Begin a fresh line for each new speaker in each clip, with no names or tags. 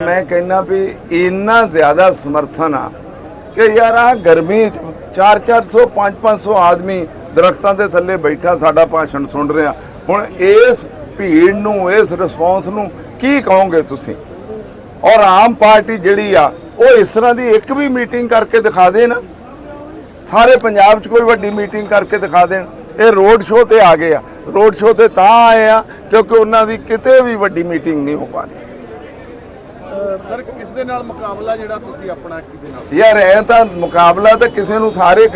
ਮੈਂ ਕਹਿੰਨਾ ਵੀ ਇੰਨਾ ਜ਼ਿਆਦਾ ਸਮਰਥਨ ਆ ਕਿ ਯਾਰ ਆ ਗਰਮੀ 'ਚ 4-400 5-500 ਆਦਮੀ ਦਰਖਤਾਂ ਦੇ ਥੱਲੇ ਬੈਠਾ ਸਾਡਾ ਭਾਸ਼ਣ ਸੁਣ ਰਿਹਾ। ਹੁਣ ਇਸ ਭੀੜ ਨੂੰ, ਇਸ ਰਿਸਪੌਂਸ ਨੂੰ ਕੀ ਕਹੋਗੇ ਤੁਸੀਂ? ਔਰ ਆਮ ਪਾਰਟੀ ਜਿਹੜੀ ਆ, ਉਹ ਇਸ ਤਰ੍ਹਾਂ ਦੀ ਇੱਕ ਵੀ ਮੀਟਿੰਗ ਕਰਕੇ ਦਿਖਾ ਦੇ ਨਾ ਸਾਰੇ ਪੰਜਾਬ 'ਚ ਕੋਈ ਵੱਡੀ ਮੀਟਿੰਗ ਕਰਕੇ ਦਿਖਾ ਦੇਣ? ਇਹ ਰੋਡ ਸ਼ੋਅ ਤੇ ਆ ਗਏ ਆ। ਰੋਡ ਸ਼ੋਅ ਤੇ ਤਾਂ ਆਏ ਆ ਕਿਉਂਕਿ ਉਹਨਾਂ ਦੀ ਕਿਤੇ ਵੀ ਵੱਡੀ ਮੀਟਿੰਗ ਨਹੀਂ ਹੋ ਪਾਣੀ
ਸਰ ਕਿਸ ਦੇ ਨਾਲ ਮੁਕਾਬਲਾ ਜਿਹੜਾ ਤੁਸੀਂ ਆਪਣਾ ਕਿਹਦੇ ਨਾਲ?
ਯਾਰ ਐ ਤਾਂ ਮੁਕਾਬਲਾ ਤਾਂ ਕਿਸੇ ਨੂੰ ਸਾਰੇ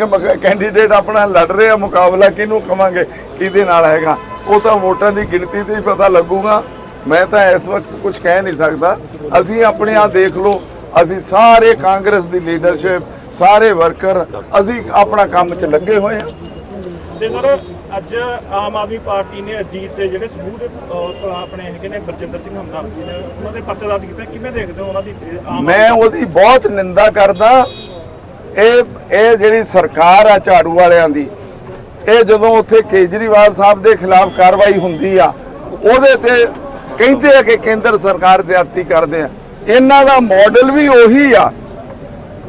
ਕੈਂਡੀਡੇਟ ਆਪਣਾ ਲੜ ਰਹੇ ਆ ਮੁਕਾਬਲਾ ਕਿਹਨੂੰ ਕਵਾਂਗੇ ਕਿਹਦੇ ਨਾਲ ਹੈਗਾ। ਉਹ ਤਾਂ ਵੋਟਾਂ ਦੀ ਗਿਣਤੀ ਤੇ ਹੀ ਪਤਾ ਲੱਗੂਗਾ। ਮੈਂ ਤਾਂ ਇਸ ਵਕਤ ਕੁਝ ਕਹਿ ਨਹੀਂ ਸਕਦਾ। ਅਸੀਂ ਆਪਣੇ ਆ ਦੇਖ ਲਓ ਅਸੀਂ ਸਾਰੇ ਕਾਂਗਰਸ ਦੀ ਲੀਡਰਸ਼ਿਪ ਸਾਰੇ ਵਰਕਰ ਅਸੀਂ ਆਪਣਾ ਕੰਮ 'ਚ ਲੱਗੇ ਹੋਏ ਆ।
ਤੇ ਸਰ ਅੱਜ ਆਮ ਆਦਮੀ ਪਾਰਟੀ ਨੇ ਅਜੀਤ ਦੇ ਜਿਹੜੇ ਸਬੂਤ ਅਹ, ਆਪਣੇ ਹੈਗੇ ਨੇ ਬਰਜਿੰਦਰ ਸਿੰਘ ਹਮਦਰਦ ਨੇ ਉਹਨਾਂ ਦੇ ਪਰਚਾ ਦਰਜ ਕੀਤਾ। ਕਿਵੇਂ ਦੇਖਦੇ ਹੋ ਉਹਨਾਂ ਦੀ
ਮੈਂ ਉਹਦੀ ਬਹੁਤ ਨਿੰਦਾ ਕਰਦਾ। ਇਹ ਇਹ ਜਿਹੜੀ ਸਰਕਾਰ ਆ ਝਾੜੂ ਵਾਲਿਆਂ ਦੀ ਇਹ ਜਦੋਂ ਉੱਥੇ ਕੇਜਰੀਵਾਲ ਸਾਹਿਬ ਦੇ ਖਿਲਾਫ ਕਾਰਵਾਈ ਹੁੰਦੀ ਆ ਉਹਦੇ ਤੇ ਕਹਿੰਦੇ ਆ ਕਿ ਕੇਂਦਰ ਸਰਕਾਰ ਜ਼ਿਆਦਤੀ ਕਰਦੇ ਆ। ਇਹਨਾਂ ਦਾ ਮਾਡਲ ਵੀ ਉਹੀ ਆ।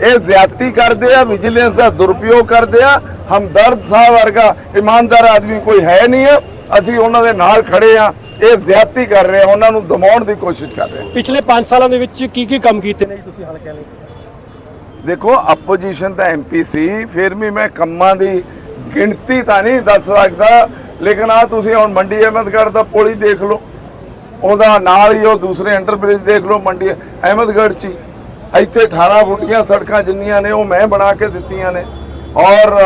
ਇਹ ਜ਼ਿਆਦਤੀ ਕਰਦੇ ਆ ਵਿਜੀਲੈਂਸ ਦਾ ਦੁਰਪਯੋਗ ਕਰਦੇ ਆ ਹਮਦਰਦ ਸਾਹਿਬ ਵਰਗਾ ਇਮਾਨਦਾਰ ਆਦਮੀ ਕੋਈ ਹੈ ਨਹੀਂ ਆ। ਅਸੀਂ ਉਹਨਾਂ ਦੇ ਨਾਲ ਖੜੇ ਆ। ਇਹ ਜ਼ਿਆਦਤੀ ਕਰ ਰਹੇ ਆ। ਉਹਨਾਂ ਨੂੰ ਦਮਾਉਣ ਦੀ ਕੋਸ਼ਿਸ਼ ਕਰ ਰਹੇ
ਪਿਛਲੇ 5 ਸਾਲਾਂ ਦੇ ਵਿੱਚ ਕੀ ਕੀ ਕੰਮ ਕੀਤੇ ਨੇ ਤੁਸੀਂ ਹਲਕਿਆਂ ਲਈ?
ਦੇਖੋ ਆਪੋਜੀਸ਼ਨ ਤਾਂ ਐਮਪੀ ਸੀ। ਫਿਰ ਵੀ ਮੈਂ ਕੰਮਾਂ ਦੀ ਗਿਣਤੀ ਤਾਂ ਨਹੀਂ ਦੱਸ ਸਕਦਾ। ਲੇਕਿਨ ਆ ਤੁਸੀਂ ਹੁਣ ਮੰਡੀ ਅਹਿਮਦਗੜ੍ਹ ਦਾ ਪੁਲ ਹੀ ਦੇਖ ਲਓ। ਉਹਦਾ ਨਾਲ ਹੀ ਉਹ ਦੂਸਰੇ ਅੰਡਰਬ੍ਰਿਜ ਦੇਖ ਲਓ ਮੰਡੀ ਅਹਿਮਦਗੜ੍ਹ ਚ ਹੀ। ਇੱਥੇ 18 ਫੁੱਟੀਆਂ ਸੜਕਾਂ ਜਿੰਨੀਆਂ ਨੇ ਉਹ ਮੈਂ ਬਣਾ ਕੇ ਦਿੱਤੀਆਂ ਨੇ। ਔਰ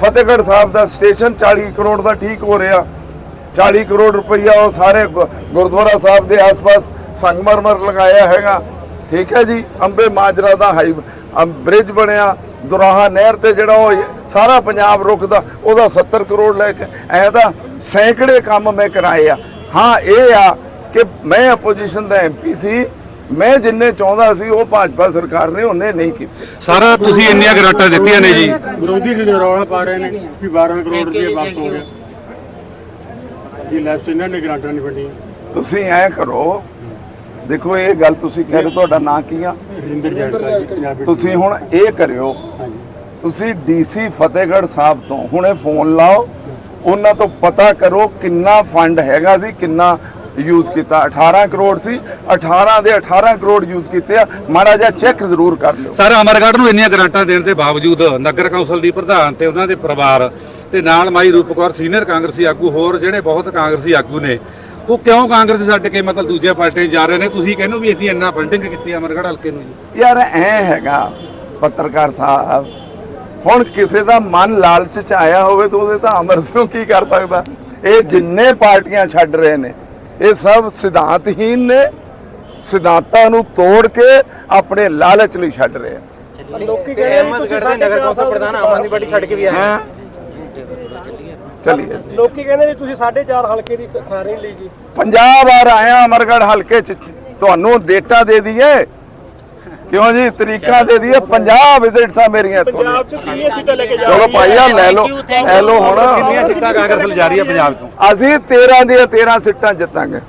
ਫਤਿਹਗੜ੍ਹ ਸਾਹਿਬ ਦਾ ਸਟੇਸ਼ਨ 40 ਕਰੋੜ ਦਾ ਠੀਕ ਹੋ ਰਿਹਾ। 40 ਕਰੋੜ ਰੁਪਈਆ ਉਹ ਸਾਰੇ ਗੁ- ਗੁਰਦੁਆਰਾ ਸਾਹਿਬ ਦੇ ਆਸ-ਪਾਸ ਸੰਗਮਰਮਰ ਲਗਾਇਆ ਹੈਗਾ। ਠੀਕ ਹੈ ਜੀ, ਅੰਬੇ ਮਾਜਰਾ ਦਾ ਹਾਈ ਬ੍ਰਿਜ ਬਣਿਆ। ਦੁਰਾਹਾ ਨਹਿਰ ਤੇ ਜਿਹੜਾ ਉਹ ਸਾਰਾ ਪੰਜਾਬ ਰੁਕਦਾ, ਉਹਦਾ 70 ਕਰੋੜ ਲੈ ਕੇ, ਐ ਤਾਂ ਸੈਂਕੜੇ ਕੰਮ ਮੈਂ ਕਰਾਏ ਆ। ਹਾਂ, ਇਹ ਆ ਕਿ ਮੈਂ ਆਪੋਜੀਸ਼ਨ ਦਾ ਐਮਪੀ ਸੀ। ਮੈਂ ਜਿੰਨੇ ਚਾਹੁੰਦਾ ਸੀ ਉਹ ਭਾਜਪਾ ਸਰਕਾਰ ਨੇ ਉਹਨੇ ਨਹੀਂ ਕੀਤੇ।
ਸਾਰਾ ਤੁਸੀਂ ਇੰਨੀਆਂ ਗਰਾਂਟਾਂ ਦਿੱਤੀਆਂ ਨੇ ਜੀ।
ਵਿਰੋਧੀ ਰੌਲਾ ਪਾ ਰਹੇ ਨੇ ਵੀ 12 ਕਰੋੜ ਰੁਪਏ ਵਾਪਸ ਹੋ ਗਿਆ ਜੀ ਲੈਫਟ ਇਹਨਾਂ ਨੇ ਗਰਾਂਟਾਂ ਨਹੀਂ ਵੰਡੀਆਂ।
ਤੁਸੀਂ ਐ ਕਰੋ। ਦੇਖੋ ਇਹ ਗੱਲ ਤੁਸੀਂ ਕਹਿ ਰਹੇ ਤੁਹਾਡਾ ਨਾਂ ਕੀ ਆ?
ਰਿੰਦਰ ਜੈਸਾ ਜੀ ਪੰਜਾਬੀ
ਤੁਸੀਂ ਹੁਣ ਇਹ ਕਰਿਓ। ਤੁਸੀਂ ਡੀਸੀ ਫਤਿਹਗੜ੍ਹ ਸਾਹਿਬ ਤੋਂ ਹੁਣੇ ਫੋਨ ਲਾਓ। ਉਹਨਾਂ ਤੋਂ ਪਤਾ ਕਰੋ ਕਿੰਨਾ ਫੰਡ ਹੈਗਾ ਸੀ ਕਿੰਨਾ ਯੂਜ਼ ਕੀਤਾ। 18 ਕਰੋੜ ਸੀ 18 ਦੇ 18 ਕਰੋੜ ਯੂਜ਼ ਕੀਤੇ ਆ। ਮਾੜਾ ਜਿਹਾ ਚੈੱਕ ਜ਼ਰੂਰ ਕਰ ਲਿਓ।
ਸਰ ਅਮਰਗੜ੍ਹ ਨੂੰ ਇੰਨੀਆਂ ਗਰਾਂਟਾਂ ਦੇਣ ਦੇ ਬਾਵਜੂਦ ਨਗਰ ਕੌਂਸਲ ਦੀ ਪ੍ਰਧਾਨ ਤੇ ਉਹਨਾਂ ਦੇ ਪਰਿਵਾਰ ਤੇ ਨਾਲ ਮਾਈ ਰੂਪ ਕੌਰ ਸੀਨੀਅਰ ਕਾਂਗਰਸੀ ਆਗੂ ਹੋਰ ਜਿਹੜੇ ਬਹੁਤ ਕਾਂਗਰਸੀ ਆਗੂ ਨੇ ਉਹ ਕਿਉਂ ਕਾਂਗਰਸ ਛੱਡ ਕੇ ਮਤਲਬ ਦੂਜੇ ਪਾਰਟੀ ਜਾ ਰਹੇ ਨੇ? ਤੁਸੀਂ ਕਹਿੰਦੇ ਵੀ ਅਸੀਂ ਇੰਨਾ ਫੰਡਿੰਗ ਕੀਤੀ ਅਮਰਗੜ੍ਹ ਹਲਕੇ ਨੂੰ ਜੀ।
ਯਾਰ ਐ ਹੈਗਾ ਪੱਤਰਕਾਰ ਸਾਹਿਬ ਹੁਣ ਕਿਸੇ ਦਾ ਮਨ ਲਾਲਚ ਚ ਆਇਆ ਹੋਵੇ ਤਾਂ ਉਹਦੇ ਤਾਂ ਅਮਰ ਸਿੰਘ ਕੀ ਕਰ ਸਕਦਾ? ਇਹ ਜਿੰਨੇ ਪਾਰਟੀਆਂ ਛੱਡ ਰਹੇ ਨੇ ਇਹ ਸਭ ਸਿਧਾਂਤਹੀਨ ਨੇ। ਸਿਧਾਂਤਾਂ ਨੂੰ ਤੋੜ ਕੇ ਆਪਣੇ ਲਾਲਚ ਲਈ ਛੱਡ ਰਹੇ ਆ।
ਲੋਕੀ ਕਹਿੰਦੇ ਨੇ ਤੁਸੀਂ ਸਾਡੇ ਨਗਰ ਕੌਂਸਲ ਪ੍ਰਧਾਨ ਆਮ ਆਦਮੀ ਪਾਰਟੀ ਛੱਡ ਕੇ ਵੀ
ਹੈਂ? ਚਲਿਏ।
ਲੋਕੀ ਕਹਿੰਦੇ ਨੇ ਤੁਸੀਂ 4.5 ਹਲਕੇ ਦੀ ਖਾਰੀ ਲਈ ਜੀ।
50 ਵਾਰ ਆਇਆ ਅਮਰਗੜ੍ਹ ਹਲਕੇ ਚ ਤੁਹਾਨੂੰ ਡੇਟਾ ਦੇ ਦਈਏ। ਕਿਉਂ ਜੀ? ਤਰੀਕਾ ਦੇ ਦਈਏ 50 ਵਿਜ਼ਿਟਸ ਆ ਮੇਰੀਆਂ ਇੱਥੋਂ।
ਪੰਜਾਬ ਚ ਕਿੰਨੀਆਂ ਸੀਟਾਂ ਲੈ ਕੇ ਜਾ
ਚਲੋ ਭਾਈ ਆ ਲੈ ਲਓ ਲੈ ਲਓ ਹੁਣ।
ਕਿੰਨੀਆਂ ਸੀਟਾਂ ਕਾਂਗਰਸ ਲਈ ਜਾ ਰਹੀ ਹੈ ਪੰਜਾਬ 'ਚੋਂ?
ਅਸੀਂ 13 ਦੀਆਂ 13 ਸੀਟਾਂ ਜਿੱਤਾਂਗੇ।